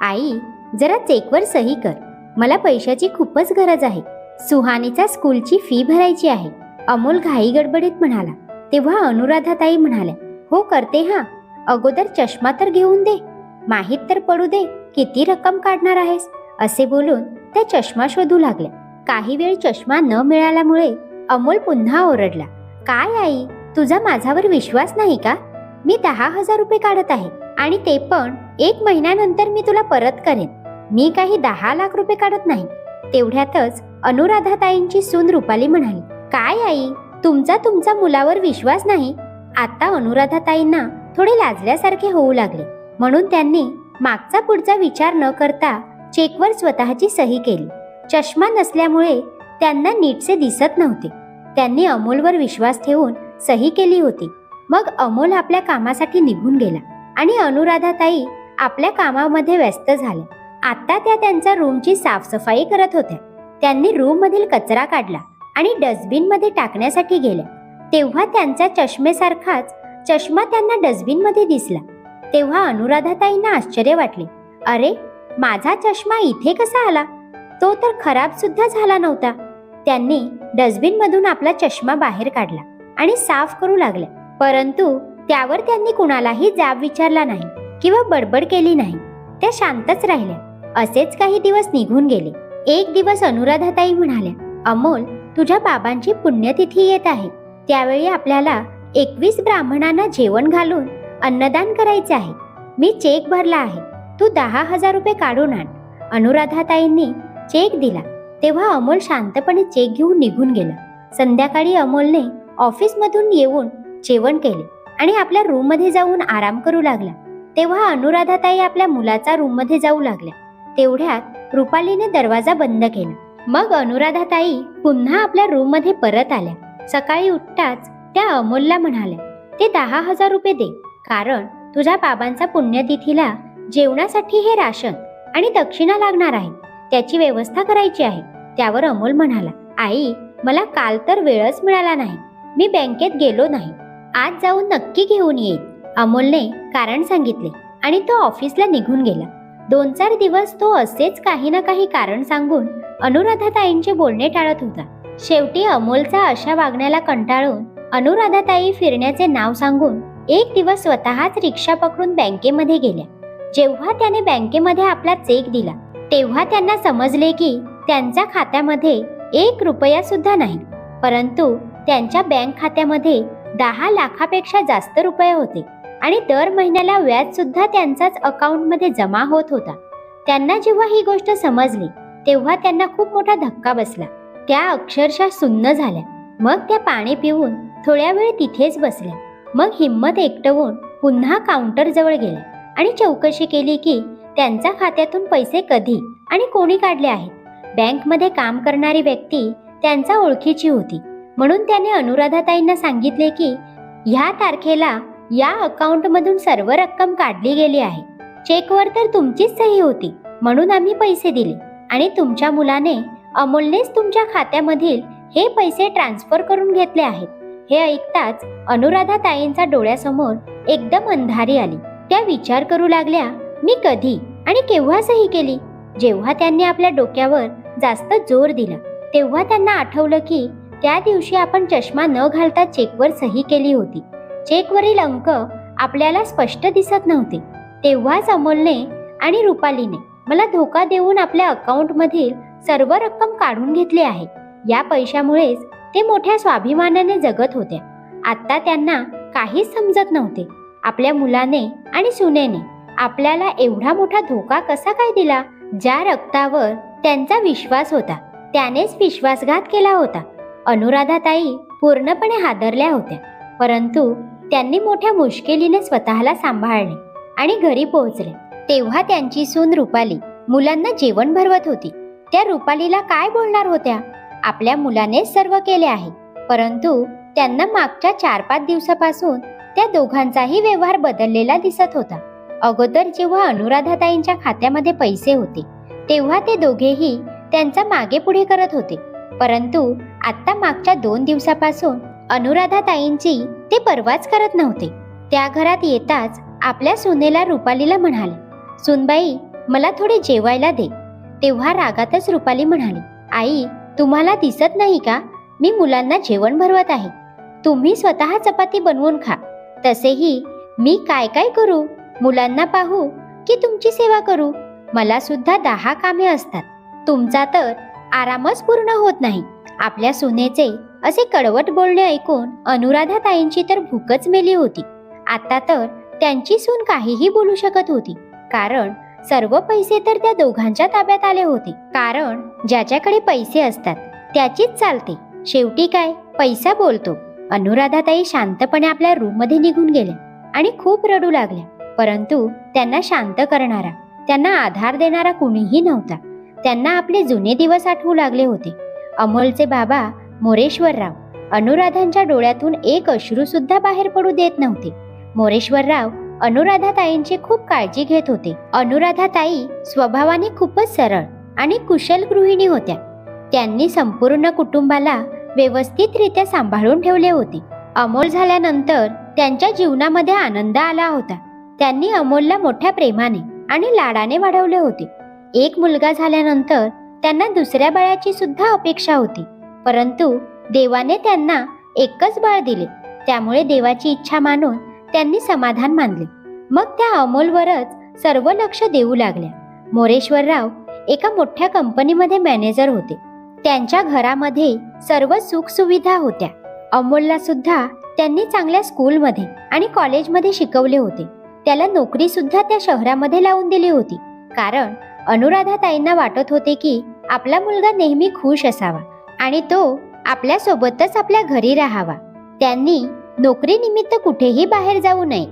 आई जरा चेकवर सही कर. मला पैशाची खूपच गरज आहे. सुहानीचा स्कूलची फी भरायची आहे. अमोल घाई गडबडीत म्हणाला. तेव्हा अनुराधाताई म्हणाल्या हो करते हा. अगोदर चष्मा तर घेऊन दे. माहीत तर पडू दे किती रक्कम काढणार आहेस? असे बोलून त्या चष्मा शोधू लागल्या. काही वेळ चष्मा न मिळाल्यामुळे अमोल पुन्हा ओरडला काय आई तुझा माझ्यावर विश्वास नाही का? मी दहा हजार रुपये काढत आहे आणि ते पण एक महिन्यानंतर मी तुला परत करेन. मी काही दहा लाख रुपये काढत नाही. तेवढ्यातच अनुराधाताईंची सून रुपाली म्हणाली काय आई तुमचा तुमचा मुलावर विश्वास नाही? आता अनुराधाताईंना थोडे लाजल्यासारखे होऊ लागले. म्हणून त्यांनी मागचा पुढचा विचार न करता चेकवर स्वतःची सही केली. चष्मा नसल्यामुळे त्यांना नीटसे दिसत नव्हते. त्यांनी अमोलवर विश्वास ठेवून सही केली होती. मग अमोल आपल्या कामासाठी निघून गेला आणि अनुराधाताई आपल्या कामामध्ये व्यस्त झाल्या आता त्या त्यांच्या रूमची साफसफाई करत होत्या. त्यांनी रूम मधील कचरा काढला आणि डस्टबिनमध्ये टाकण्यासाठी गेल्या. तेव्हा त्यांचा चष्मेसारखाच चष्मा त्यांना डस्टबिनमध्ये दिसला. तेव्हा अनुराधाताईंना आश्चर्य वाटले. अरे माझा चष्मा इथे कसा आला? तो तर खराब सुद्धा झाला नव्हता. त्यांनी डस्टबिन मधून आपला चष्मा बाहेर काढला आणि साफ करू लागल्या. परंतु त्यावर त्यांनी कुणालाही जाब विचारला नाही. किंवा बडबड केली नाही. त्या शांतच राहिल्या. असेच काही दिवस निघून गेले. एक दिवस अनुराधाताई म्हणाल्या अमोल तुझ्या बाबांची पुण्यतिथी येत आहे. त्यावेळी आपल्याला एकवीस ब्राह्मणांना जेवण घालून अन्नदान करायचे आहे. मी चेक भरला आहे. तू दहा हजार रुपये काढून आण. अनुराधाताईंनी चेक दिला. तेव्हा अमोल शांतपणे चेक घेऊन निघून गेला. संध्याकाळी अमोलने ऑफिसमधून येऊन जेवण केले आणि आपल्या रूममध्ये जाऊन आराम करू लागला. तेव्हा अनुराधाताई आपल्या मुलाचा रूममध्ये जाऊ लागल्या. तेवढ्यात रुपालीने दरवाजा बंद केला. मग अनुराधाताई पुन्हा आपल्या रूममध्ये परत आल्या. सकाळी उठताच त्या अमोलला म्हणाल्या ते दहा हजार रुपये दे कारण तुझ्या बाबांचा पुण्यतिथीला जेवणासाठी हे राशन आणि दक्षिणा लागणार आहे. त्याची व्यवस्था करायची आहे. त्यावर अमोल म्हणाला आई मला काल तर वेळच मिळाला नाही. मी बँकेत गेलो नाही. आज जाऊन नक्की घेऊन येईल अमोलने कारण सांगितले आणि तो ऑफिसला निघून गेला. दोन चार दिवस तो असेच काही ना काही कारण सांगून अनुराधाताईंचे बोलणे टाळत होता. शेवटी अमोलचा अशा वागण्याला कंटाळून अनुराधाताई फिरण्याचे नाव सांगून एक दिवस स्वतःच रिक्षा पकडून बँकेमध्ये गेल्या. जेव्हा त्याने बँकेमध्ये आपला चेक दिला तेव्हा त्यांना समजले की त्यांच्या खात्यामध्ये एक रुपया सुद्धा नाही. परंतु त्यांच्या बँक खात्यामध्ये दहा लाखापेक्षा जास्त रुपये होते. आणि दर महिन्याला व्याज सुद्धा त्यांचाच अकाउंटमध्ये जमा होत होता. त्यांना जेव्हा ही गोष्ट समजली तेव्हा त्यांना खूप मोठा धक्का बसला. त्या अक्षरशः सुन्न झाल्या. मग त्या पाणी पिऊन थोड्या वेळ तिथेच बसल्या. मग हिंमत एकटवून पुन्हा काउंटर जवळ गेल्या आणि चौकशी केली की त्यांच्या खात्यातून पैसे कधी आणि कोणी काढले आहेत. बँकमध्ये काम करणारी व्यक्ती त्यांच्या ओळखीची होती. म्हणून त्याने अनुराधाताईंना सांगितले की ह्या तारखेला या अकाउंटमधून सर्व रक्कम काढली गेली आहे. चेकवर तर तुमचीच सही होती म्हणून आम्ही पैसे दिले. आणि तुमच्या मुलाने अमोलनेच तुमच्या खात्यामधील हे पैसे ट्रान्सफर करून घेतले आहेत. हे ऐकताच अनुराधाताईंचा डोळ्यासमोर एकदम अंधारी आली. त्या विचार करू लागल्या मी कधी आणि केव्हा सही केली? जेव्हा त्यांनी आपल्या डोक्यावर जास्त जोर दिला तेव्हा त्यांना आठवलं की त्या दिवशी आपण चष्मा न घालता चेकवर सही केली होती. चेकवरील अंक आपल्याला स्पष्ट दिसत नव्हते. तेव्हाच अमोलने आणि रुपालीने मला धोका देऊन आपल्या अकाउंटमधील सर्व रक्कम काढून घेतली आहे. या पैशामुळेच ते मोठ्या स्वाभिमानाने जगत होत्या. आत्ता त्यांना काहीच समजत नव्हते. आपल्या मुलाने आणि सुनेने आपल्याला एवढा मोठा धोका कसा काय दिला ज्या रक्तावर त्यांचा विश्वास होता त्यानेच विश्वासघात केला होता. अनुराधाताई पूर्णपणे हादरल्या होत्या. परंतु त्यांनी मोठ्या मुश्किलीने स्वतःला सांभाळले आणि घरी पोहोचले. तेव्हा त्यांची सून रुपाली मुलांना जेवण भरवत होती. त्या रुपालीला काय बोलणार होत्या? आपल्या मुलानेच सर्व केले आहे. परंतु त्यांना मागच्या चार पाच दिवसापासून त्या दोघांचाही व्यवहार बदललेला दिसत होता. अगोदर जेव्हा अनुराधाताईंच्या खात्यामध्ये पैसे होते तेव्हा ते दोघेही त्यांचा मागे पुढे करत होते. परंतु आता मागच्या दोन दिवसापासून अनुराधाताईंची ते परवाच करत नव्हते. त्या घरात येताच आपल्या सुनेला रुपालीला म्हणाले सुनबाई मला थोडे जेवायला दे. तेव्हा रागातच रुपाली म्हणाली आई तुम्हाला दिसत नाही का? मी मुलांना जेवण भरवत आहे. तुम्ही स्वतः चपाती बनवून खा. तसेही मी काय काय करू? मुलांना पाहू की तुमची सेवा करू? मला सुद्धा दहा कामे असतात. तुमचा तर आरामच पूर्ण होत नाही. आपल्या सुनेचे असे कडवट बोलणे ऐकून अनुराधा ताईंची तर भूकच मेली होती. आता तर त्यांची सून काहीही बोलू शकत होती. कारण सर्व पैसे तर त्या दोघांच्या ताब्यात आले होते. कारण ज्याच्याकडे पैसे असतात त्याचीच चालते. शेवटी काय? पैसा बोलतो. अनुराधाताई शांतपणे आपल्या रूममध्ये निघून गेल्या आणि खूप रडू लागल्या. परंतु त्यांना शांत करणारा त्यांना आधार देणारा कुणीही नव्हता. त्यांना आपले जुने दिवस आठवू लागले होते. अमोलचे बाबा मोरेश्वरराव. अनुराधांच्या डोळ्यातून एक अश्रू सुद्धा बाहेर पडू देत नव्हते. मोरेश्वरराव अनुराधा ताईंची खूप काळजी घेत होते. अनुराधा ताई स्वभावाने खूपच सरळ आणि कुशल गृहिणी होत्या. त्यांनी संपूर्ण कुटुंबाला व्यवस्थितरित्या सांभाळून ठेवले होते. अमोल झाल्यानंतर त्यांच्या जीवनामध्ये आनंद आला होता. त्यांनी अमोलला मोठ्या प्रेमाने आणि लाडाने वाढवले होते. एक मुलगा झाल्यानंतर त्यांना दुसऱ्या बाळाची सुद्धा अपेक्षा होती. परंतु देवाने त्यांना एकच बाळ दिले. त्यामुळे देवाची इच्छा मानून त्यांनी समाधान मानले. मग त्या अमोलवरच सर्व लक्ष देऊ लागल्या. मोरेश्वरराव एका मोठ्या कंपनीमध्ये मॅनेजर होते. त्यांच्या घरामध्ये सर्व सुख सुविधा होत्या. अमोलला सुद्धा त्यांनी चांगल्या स्कूलमध्ये आणि कॉलेजमध्ये शिकवले होते. त्याला नोकरी सुद्धा त्या शहरामध्ये लावून दिली होती. कारण अनुराधा ताईंना वाटत होते की आपला मुलगा नेहमी खुश असावा. आणि तो आपल्यासोबतच आपल्या घरी राहावा. त्यांनी नोकरीनिमित्त कुठेही बाहेर जाऊ नये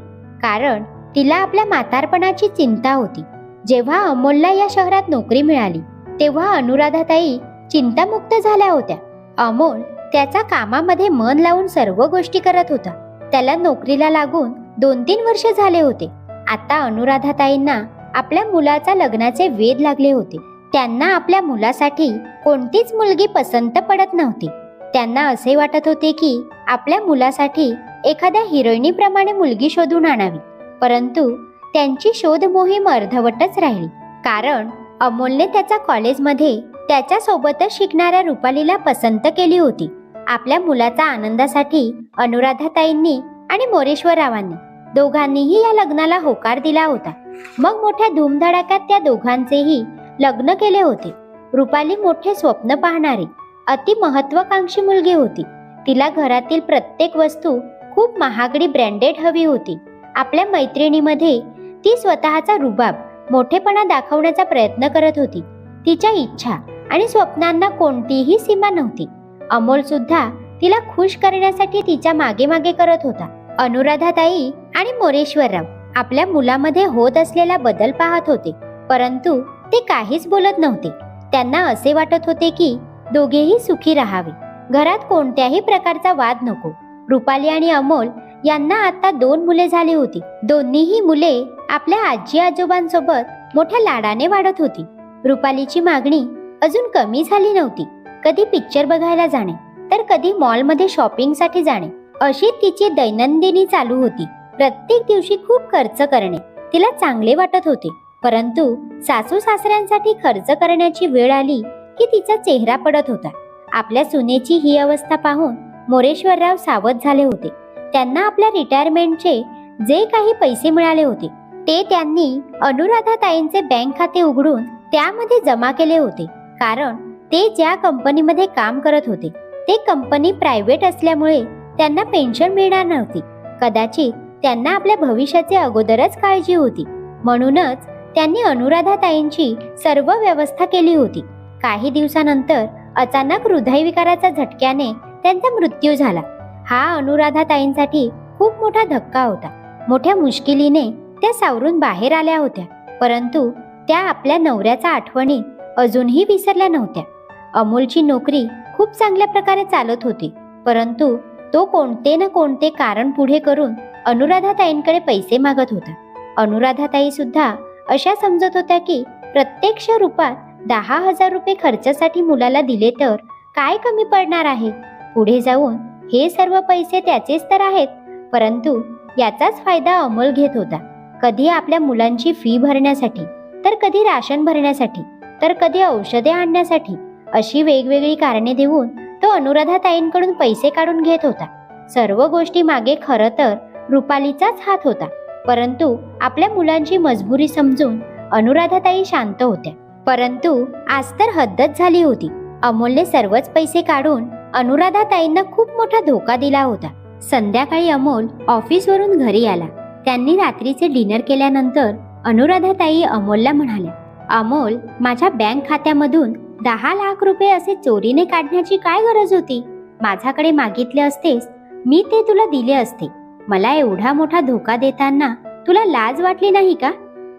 कारण तिला आपल्या म्हातारपणाची चिंता होती. जेव्हा अमोलला या शहरात नोकरी मिळाली तेव्हा अनुराधाताई चिंतामुक्त झाल्या होत्या. अमोल त्याचा कामामध्ये मन लावून सर्व गोष्टी करत होता. त्याला नोकरीला लागून दोन तीन वर्ष झाले होते. आता अनुराधाताईंना आपल्या मुलाचा लग्नाचे वेध लागले होते. त्यांना आपल्या मुलासाठी कोणतीच मुलगी पसंत पडत नव्हती. त्यांना असे वाटत होते की आपल्या मुलासाठी एखाद्या हिरोईनीप्रमाणे मुलगी शोधून आणावी. परंतु त्यांची शोध मोहीम अर्धवटच राहिली. कारण अमोलने त्याच्या कॉलेजमध्ये त्याच्यासोबतच शिकणाऱ्या रुपालीला पसंत केली होती. आपल्या मुलाचा आनंदासाठी अनुराधाताईंनी आणि मोरेश्वररावांनी दोघांनीही या लग्नाला होकार दिला होता. मग मोठ्या धूमधडाक्यात त्या दोघांचेही लग्न केले होते. रुपाली मोठे स्वप्न पाहणारी अति महत्वाकांक्षी मुलगी होती. तिला घरातील प्रत्येक वस्तू खूप महागडी ब्रँडेड हवी होती. आपल्या मैत्रिणीमध्ये ती स्वतःचा रुबाब मोठेपणा दाखवण्याचा प्रयत्न करत होती. तिच्या इच्छा आणि स्वप्नांना कोणतीही सीमा नव्हती. अमोल सुद्धा तिला खुश करण्यासाठी तिच्यामागे मागे करत होता. अनुराधाताई आणि मोरेश्वरराव आपल्या मुलामध्ये होत असलेला बदल पाहत होते. परंतु ते काहीच बोलत नव्हते. त्यांना असे वाटत होते की दोघेही सुखी राहावे. घरात कोणत्याही प्रकारचा वाद नको. रुपाली आणि अमोल यांना आता दोन मुले झाली होती. दोन्हीही मुले आपल्या आजी आजोबांसोबत मोठ्या लाडाने वाढत होती. रुपालीची मागणी अजून कमी झाली नव्हती. कधी पिक्चर बघायला जाणे तर कधी मॉलमध्ये शॉपिंगसाठी जाणे अशी तिची दैनंदिनी चालू होती. प्रत्येक दिवशी खूप खर्च करणे तिला चांगले वाटत होते. परंतु सासू सासऱ्यांसाठी खर्च करण्याची वेळ आली की तिचा चेहरा पडत होता. आपल्या सुनेची ही अवस्था पाहून मोरेश्वरराव सावध झाले होते. त्यांना आपल्या रिटायरमेंटचे जे काही पैसे मिळाले होते ते त्यांनी अनुराधाताईंचे बँक खाते उघडून त्यामध्ये जमा केले होते. कारण ते ज्या कंपनीमध्ये काम करत होते ते कंपनी प्रायव्हेट असल्यामुळे त्यांना पेन्शन मिळणार नव्हती. कदाचित त्यांना आपल्या भविष्याचे अगोदरच काळजी होती. म्हणूनच त्यांनी अनुराधाताईंची सर्व व्यवस्था केली होती. काही दिवसानंतर अचानक हृदयविकाराच्या झटक्याने त्यांचा मृत्यू झाला. हा अनुराधाताईंसाठी खूप मोठा धक्का होता. मोठ्या मुश्किलीने त्या सावरून बाहेर आल्या होत्या. परंतु त्या आपल्या नवऱ्याच्या आठवणी अजूनही विसरल्या नव्हत्या. अमोलची नोकरी खूप चांगल्या प्रकारे चालत होती. परंतु तो कोणते ना कोणते कारण पुढे करून अनुराधाताईंकडे पैसे मागत होता. अनुराधाताई सुद्धा अशा समजत होत्या की प्रत्यक्ष रूपात दहा हजार रुपये खर्चासाठी मुलाला दिले तर काय कमी पडणार आहे? पुढे जाऊन हे सर्व पैसे त्याचेच तर आहेत परंतु याचाच फायदा अमोल घेत होता. कधी आपल्या मुलांची फी भरण्यासाठी तर कधी राशन भरण्यासाठी तर कधी औषधे आणण्यासाठी अशी वेगवेगळी कारणे देऊन तो अनुराधाताईंकडून पैसे काढून घेत होता. सर्व गोष्टी मागे खरं तर रुपालीचाच हात होता. परंतु आपल्या मुलांची मजबुरी समजून अनुराधाताई शांत होत्या. परंतु आज तर हद्दच झाली होती. अमोलने सर्वच पैसे काढून अनुराधाताईंना खूप मोठा धोका दिला होता. संध्याकाळी अमोल ऑफिसवरून घरी आला. त्यांनी रात्रीचे डिनर केल्यानंतर अनुराधाताई अमोलला म्हणाल्या अमोल माझ्या बँक खात्यामधून दहा लाख रुपये असे चोरीने काढण्याची काय गरज होती? माझ्याकडे मागितले असतेस मी ते तुला दिले असते. मला एवढा मोठा धोका देताना तुला लाज वाटली नाही का?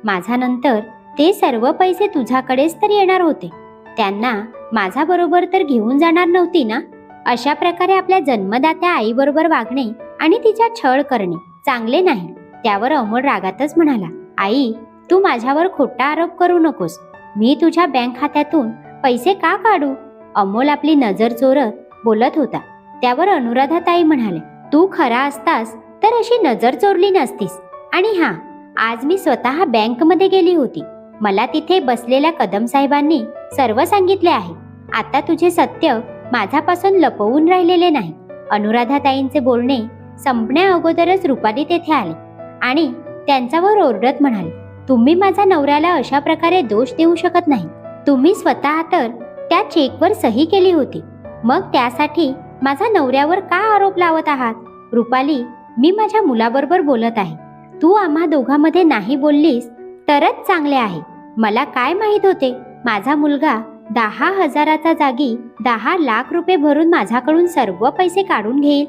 माझा नंतर ते सर्व पैसे तुझ्याकडेच तर येणार होते. त्यांना माझा बरोबर तर घेऊन जाणार नव्हती ना? अशा प्रकारे आपल्या जन्मदात्या आईबरोबर वागणे आणि तिच्या छळ करणे चांगले नाही. त्यावर अमोल रागातच म्हणाला आई तू माझ्यावर खोटा आरोप करू नकोस. मी तुझ्या बँक खात्यातून पैसे का काढू? अमोल आपली नजर चोरत बोलत होता. त्यावर अनुराधाताई म्हणाले तू खरा असतास तर अशी नजर चोरली नसतीस. आणि हा आज मी स्वतः बँकमध्ये गेली होती. मला तिथे बसलेल्या कदम साहेबांनी सर्व सांगितले आहे. आता तुझे सत्य माझ्यापासून लपवून राहिलेले नाही. अनुराधाताईंचे बोलणे संपण्या अगोदरच रुपाली तेथे आले. आणि त्यांच्यावर ओरडत म्हणाले तुम्ही माझ्या नवऱ्याला अशा प्रकारे दोष देऊ शकत नाही. तुम्ही स्वतः तर त्या चेकवर सही केली होती. मग त्यासाठी माझा नवऱ्यावर का आरोप लावत आहात? रुपाली मी माझ्या मुलाबरोबर बोलत आहे. तू आम्हा दोघांमध्ये नाही बोललीस तरच चांगले आहे. मला काय माहीत होते? माझा मुलगा दहा हजाराचा जागी दहा लाख रुपये भरून माझ्याकडून सर्व पैसे काढून घेईल.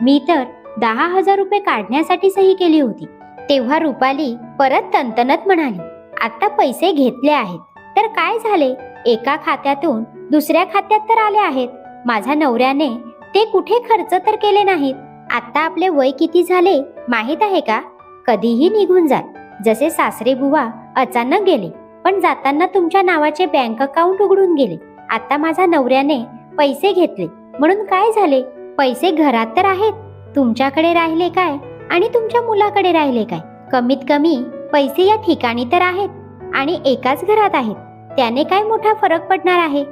मी तर दहा हजार रुपये काढण्यासाठी सही केली होती. तेव्हा रुपाली परत तंतनत म्हणाली आता पैसे घेतले आहेत. तर काय झाले? एका खात्यातून दुसऱ्या खात्यात तर आले आहेत. माझ्या नवऱ्याने ते कुठे खर्च तर केले नाहीत. आत्ता आपले वय किती झाले माहीत आहे का? कधीही निघून जात. जसे सासरे बुवा अचानक गेले पण जाताना तुमच्या नावाचे बँक अकाउंट उघडून गेले. आता माझ्या नवऱ्याने पैसे घेतले. म्हणून काय झाले? पैसे घरात तर आहेत. तुमच्याकडे राहिले काय? आणि तुमच्या मुलाकडे राहिले काय? कमीत कमी पैसे या ठिकाणी तर आहेत आणि एकाच घरात आहेत. त्याने काय मोठा फरक पडणार आहे?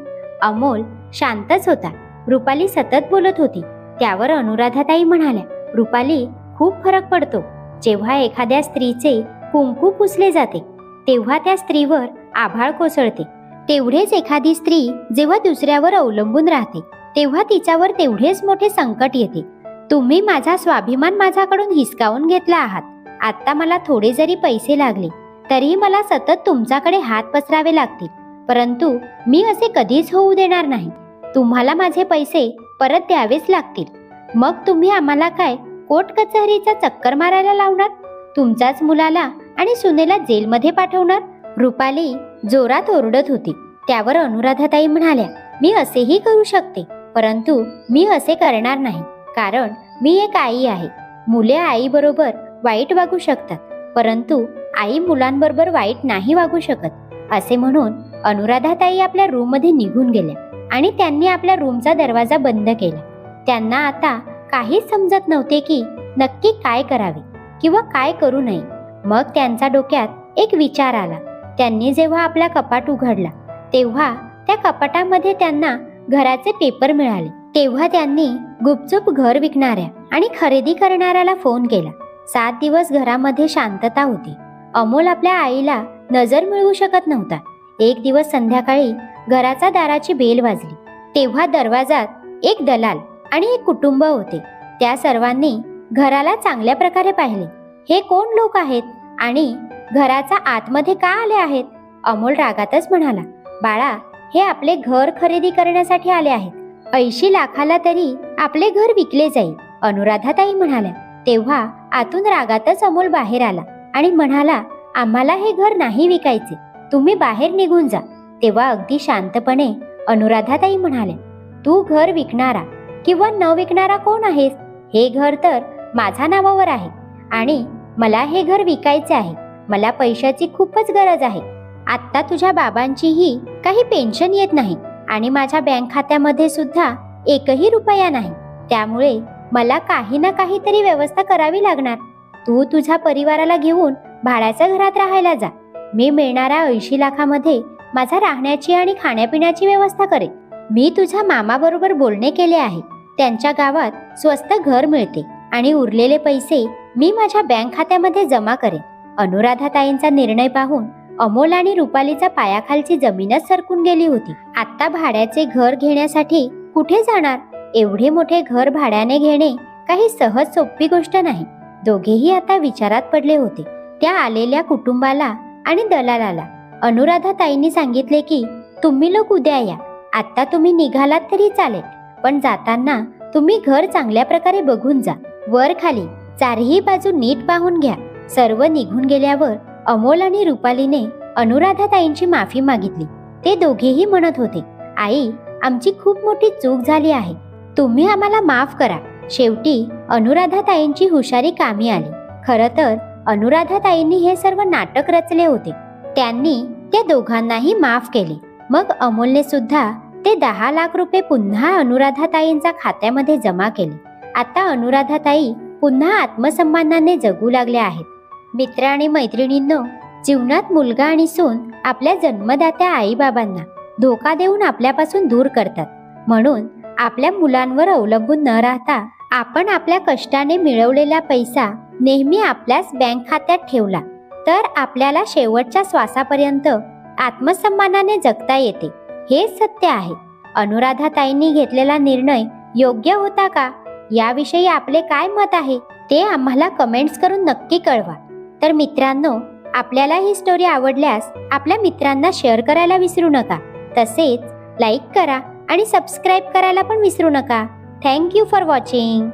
अमोल शांतच होता. रुपाली सतत बोलत होती. त्यावर अनुराधाताई म्हणाल्या रुपाली खूप फरक पडतो. जेव्हा एखाद्या स्त्रीचे कुंकू पुसले जाते तेव्हा त्या स्त्रीवर आभाळ कोसळते. तेवढेच एखादी स्त्री जेव्हा दुसऱ्यावर अवलंबून राहते तेव्हा तिच्यावर तेवढेच मोठे संकट येते. तुम्ही माझा स्वाभिमान माझ्याकडून हिसकावून घेतला आहात. आता मला थोडे जरी पैसे लागले तरीही मला सतत तुमच्याकडे हात पसरावे लागतील. परंतु मी असे कधीच होऊ देणार नाही. तुम्हाला माझे पैसे परत द्यावेच लागतील. मग तुम्ही आम्हाला काय कोर्ट कचहरीचा चक्कर मारायला लावणार? तुमच्याच मुलाला आणि सुनेला जेलमध्ये पाठवणार? रुपाली जोरात ओरडत होती. त्यावर अनुराधाताई म्हणाल्या मी असेही करू शकते परंतु मी असे करणार नाही कारण मी एक आई आहे. मुले आईबरोबर वाईट वागू शकतात परंतु आई मुलांबरोबर वाईट नाही वागू शकत असे म्हणून अनुराधाताई आपल्या रूममध्ये निघून गेल्या. आणि त्यांनी आपल्या रूमचा दरवाजा बंद केला. त्यांना आता काहीच समजत नव्हते की नक्की काय करावे किंवा काय करू नये. मग त्यांचा डोक्यात एक विचार आला. त्यांनी जेव्हा आपला कपाट उघडला तेव्हा त्या कपाटामध्ये त्यांना घराचे पेपर मिळाले. तेव्हा त्यांनी गुपचूप घर विकणाऱ्या आणि खरेदी करणाऱ्याला फोन केला. सात दिवस घरामध्ये शांतता होती. अमोल आपल्या आईला नजर मिळवू शकत नव्हता. एक दिवस संध्याकाळी घराचा दाराची बेल वाजली. तेव्हा दरवाजात एक दलाल आणि एक कुटुंब होते. त्या सर्वांनी घराला चांगल्या प्रकारे पाहिले. हे कोण लोक आहेत आणि घराचा आतमध्ये का आले आहेत? अमोल रागातच म्हणाला बाळा हे आपले घर खरेदी करण्यासाठी आले आहेत. ऐंशी लाखाला तरी आपले घर विकले जाईल. अनुराधाताई म्हणाल्या. तेव्हा आतून रागातच अमोल बाहेर आला आणि म्हणाला आम्हाला हे घर नाही विकायचे. तुम्ही बाहेर निघून जा. तेव्हा अगदी शांतपणे अनुराधाताई म्हणाल्या तू घर विकणारा किंवा न विकणारा कोण आहेस? हे घर तर माझ्या नावावर आहे आणि मला हे घर विकायचे आहे. मला पैशाची खूपच गरज आहे. आत्ता तुझ्या बाबांचीही काही पेन्शन येत नाही आणि माझ्या बँक खात्यामध्ये सुद्धा एकही रुपया नाही. त्यामुळे मला काही ना काहीतरी व्यवस्था करावी लागणार. तू तुझ्या परिवाराला घेऊन भाड्याच्या घरात राहायला जा. मी मिळणाऱ्या ऐंशी लाखामध्ये माझा राहण्याची आणि खाण्यापिण्याची व्यवस्था करेन. मी तुझ्या मामाबरोबर बोलणे केले आहे. त्यांच्या गावात स्वस्त घर मिळते आणि उरलेले पैसे मी माझ्या बँक खात्यामध्ये जमा करेन. अनुराधाताईंचा निर्णय पाहून अमोल आणि रुपालीचा पायाखालची जमीनच सरकून गेली होती. आता भाड्याचे घर घेण्यासाठी कुठे जाणार? एवढे मोठे घर भाड्याने घेणे काही सहज सोपी गोष्ट नाही. दोघेही आता विचारात पडले होते. त्या आलेल्या कुटुंबाला आणि दलालाला अनुराधाताईंनी सांगितले की तुम्ही लोक उद्या या. आत्ता तुम्ही निघालात तरी चालेल. पण जाताना तुम्ही घर चांगल्या प्रकारे बघून जा. वर खाली चारही बाजू नीट पाहून घ्या. सर्व निघून गेल्यावर अमोल आणि रुपालीने अनुराधाताईंची माफी मागितली. ते दोघेही म्हणत होते आई आमची खूप मोठी चूक झाली आहे. तुम्ही आम्हाला माफ करा. शेवटी अनुराधाताईंची हुशारी कामी आली. खर तर अनुराधाताईंनी हे सर्व नाटक रचले होते. त्यांनी त्या दोघांनाही माफ केले. मग अमोलने सुद्धा ते दहा लाख रुपये पुन्हा अनुराधाताईंच्या खात्यामध्ये जमा केले. आता अनुराधाताई पुन्हा आत्मसन्मानाने जगू लागल्या आहेत. मित्र आणि मैत्रिणींनो जीवनात मुलगा आणि सून आपल्या जन्मदात्या आईबाबांना धोका देऊन आपल्यापासून दूर करतात. म्हणून आपल्या मुलांवर अवलंबून न राहता आपण आपल्या कष्टाने मिळवलेला पैसा नेहमी आपल्याच बँक खात्यात ठेवला. तर आपल्याला शेवटच्या श्वासापर्यंत आत्मसन्मानाने जगता येते. हे सत्य आहे. अनुराधाताईंनी घेतलेला निर्णय योग्य होता का? याविषयी आपले काय मत आहे? ते आम्हाला कमेंट्स करून नक्की कळवा. तर मित्रांनो आपल्याला ही स्टोरी आवडल्यास आपल्या मित्रांना शेअर करायला विसरू नका. तसेच लाईक करा आणि सबस्क्राईब करायला पण विसरू नका. Thank you for watching